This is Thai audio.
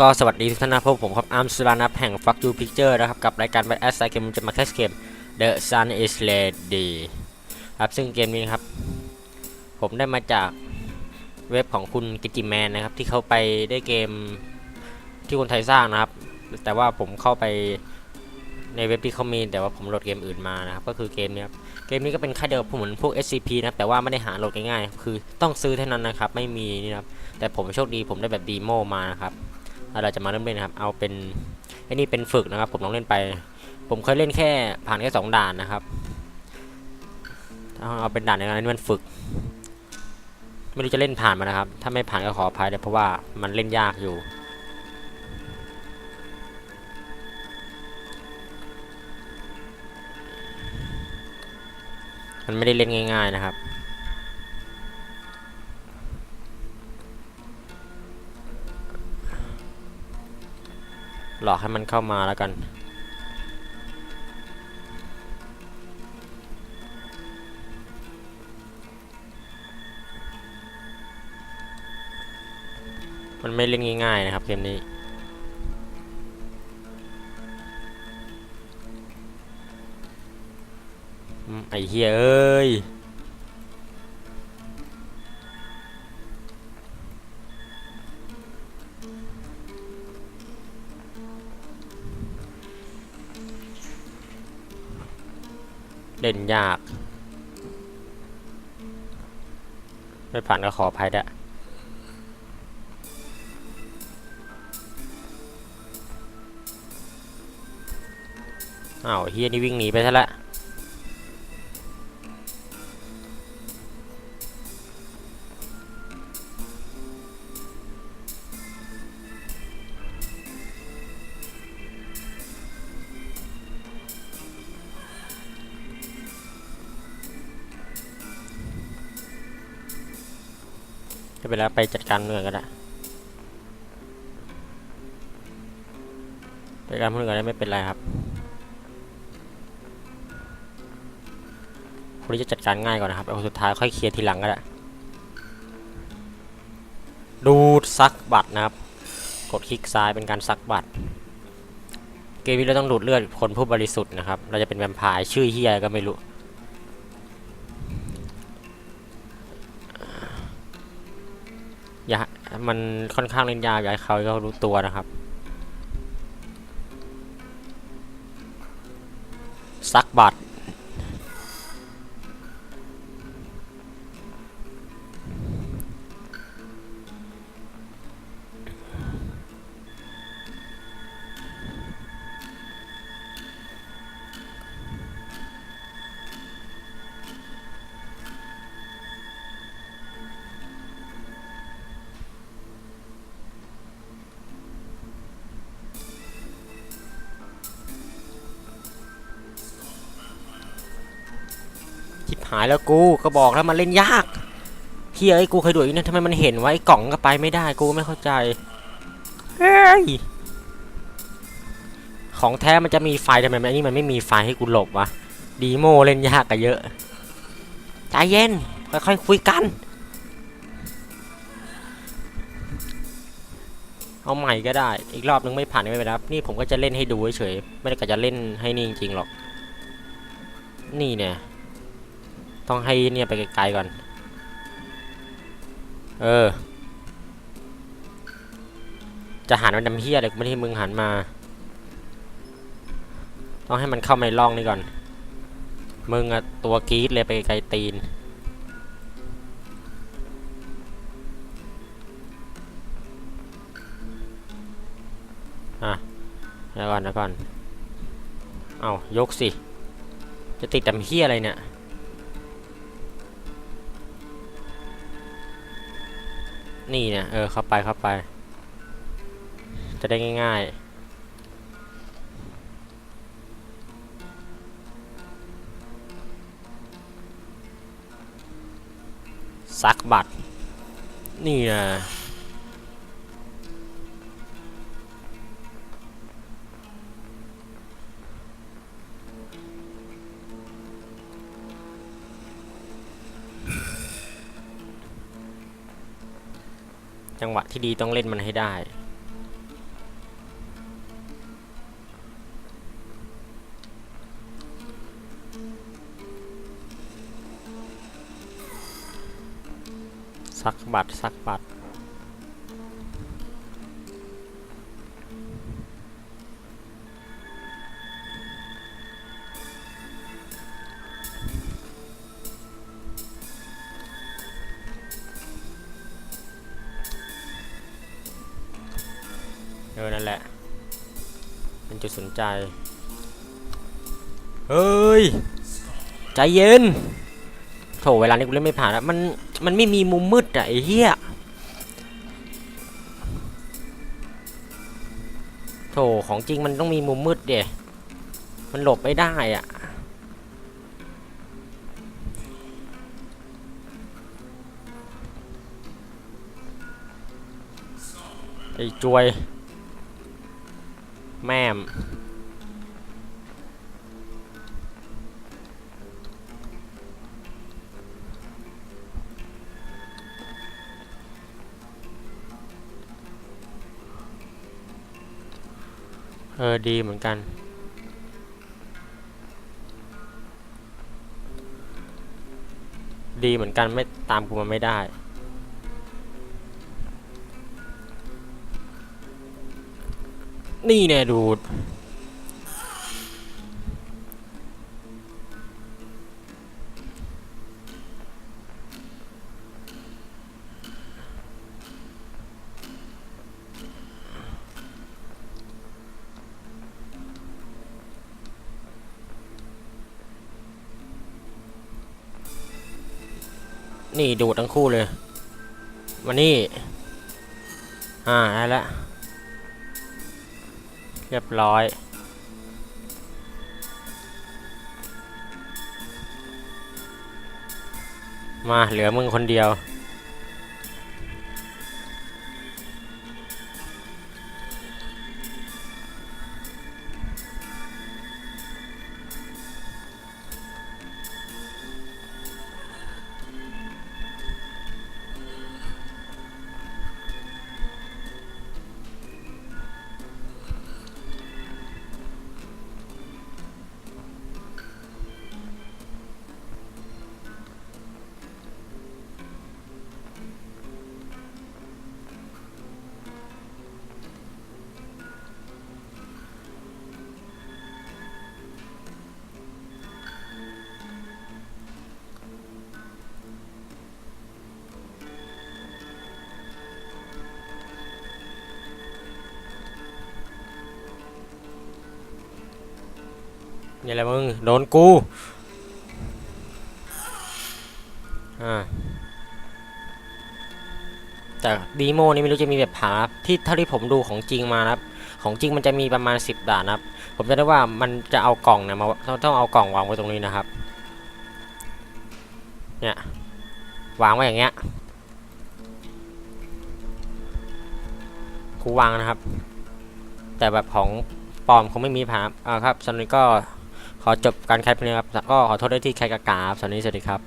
ก็สวัสดีทุกท่านนะพบผมครับอาร์มสุรานับแห่ง Fuck You Picture นะครับ กับรายการ Bad Ass Side Game จะมาแคสเกม The Sun is Ready ครับ ซึ่งเกมนี้ครับ ผมได้มาจากเว็บของคุณกิจิแมนนะครับ ที่เขาไปได้เกมที่คนไทยสร้างนะครับ แต่ว่าผมเข้าไปในเว็บที่เขามี แต่ว่าผมโหลดเกมอื่นมานะครับ ก็คือเกมนี้ครับ เกมนี้ก็เป็นค่ายเดียวกับเหมือนพวก SCP นะครับ แต่ว่าไม่ได้หาโหลดง่ายๆ คือต้องซื้อเท่านั้นนะครับ ไม่มีนี่ครับ แต่ผมโชคดีผมได้แบบดีโมมานะครับ เราจะมาเริ่มเล่นครับ เอาเป็นไอ้นี่เป็นฝึกนะครับ ผมลองเล่นไป ผมเคยเล่นแค่ผ่านแค่สองด่านนะครับเอาเป็นด่านในการนี้มันฝึก ไม่รู้จะเล่นผ่านมานะครับ ถ้าไม่ผ่านก็ขออภัยเลยเพราะว่ามันเล่นยากอยู่มันไม่ได้เล่นง่าย ๆนะครับ หลอกให้มันเข้ามาแล้วกัน มันไม่เล่นง่ายๆนะครับเกมนี้ไอ้เฮียเอ้ย เล่นยาก ไม่ผ่านก็ขออภัยด้วยอ้าวเฮียนี่วิ่งหนีไปซะละ จะไปแล้วไปจัดการเมืองก็ได้จัดการเมืองก็ได้ไม่เป็นไรครับคนที่จะจัดการง่ายก่อนนะครับเอาคนสุดท้ายค่อยเคลียร์ทีหลังก็ได้ดูดซักบัตรนะครับ กดคลิกซ้ายเป็นการซักบัตร เกมนี้เราต้องดูดเลือดคนผู้บริสุทธิ์นะครับ เราจะเป็นแวมไพร์ชื่อเฮียก็ไม่รู้ อย่ามันค่อนข้างเล่นยากอยากให้เขาเขารู้ตัวนะครับ ซักบัตร หายแล้วกูก็บอกแล้วมันเล่นยากเฮียไอ้กูเคยดูอีกนะทำไมมันเห็นไอ้กล่องก็ไปไม่ได้กูไม่เข้าใจเฮ้ยของแท้มันจะมีไฟทำไมอันนี้มันไม่มีไฟให้กูหลบวะดีโมเล่นยากกันเยอะใจเย็นค่อยๆคุยกัน เอาใหม่ก็ได้ อีกรอบนึงไม่ผ่านไม่เป็นไรครับนี่ผมก็จะเล่นให้ดูเฉยๆไม่ได้กะจะเล่นให้นี่จริงๆหรอก นี่เนี่ย ต้องให้เนี่ยไปไกลๆก่อน เออ จะหันมันดำเฮียอะไรกูไม่ให้มึงหันมา ต้องให้มันเข้าในร่องนี่ก่อน มึงอะตัวกรีดเลยไปไกลตีน อะเดี๋ยวก่อนเดี๋ยวก่อน เอายกสิ จะติดดำเฮียอะไรเนี่ย นี่เนี่ยเออเข้าไปเข้าไป จะได้ง่าย ๆซักบัตรนี่นะ จังหวะที่ดีต้องเล่นมันให้ได้สักบัตรสักบัตร ออนั่นแหละ เป็นจุดสนใจ เฮ้ย ใจเย็น โถเวลานี้กูเล่นไม่ผ่านแล้วมัน มันไม่มีมุมมืดอะไอ้เหี้ย โถของจริงมันต้องมีมุมมืดเดะมันหลบไม่ได้อะไอ้จวย แม่มเออ ดีเหมือนกัน ดีเหมือนกันไม่ตามกูมาไม่ได้ นี่แน่ดูด นี่ดูดทั้งคู่เลย มานี่ อ่าได้แล้ว รียบร้อย มาเหลือมึงคนเดียว นี่แหละมึง โดนกู อ่า แต่ดีโมนี่ไม่รู้จะมีแบบผาที่เท่าที่ผมดูของจริงมานะครับ ของจริงมันจะมีประมาณ 10 ด่านนะครับ ผมจะได้ว่ามันจะเอากล่องเนี่ยมาต้องต้องเอากล่องวางไว้ตรงนี้นะครับ เนี่ยวางไว้อย่างเงี้ยกูวางนะครับ แต่แบบของปลอมคงไม่มีผาอ่าครับสำหรับนี้ก็ ขอจบการแคปนี้ครับ ก็ขอโทษด้วยที่แครกากาครับสวัสดีสวัสดีครับ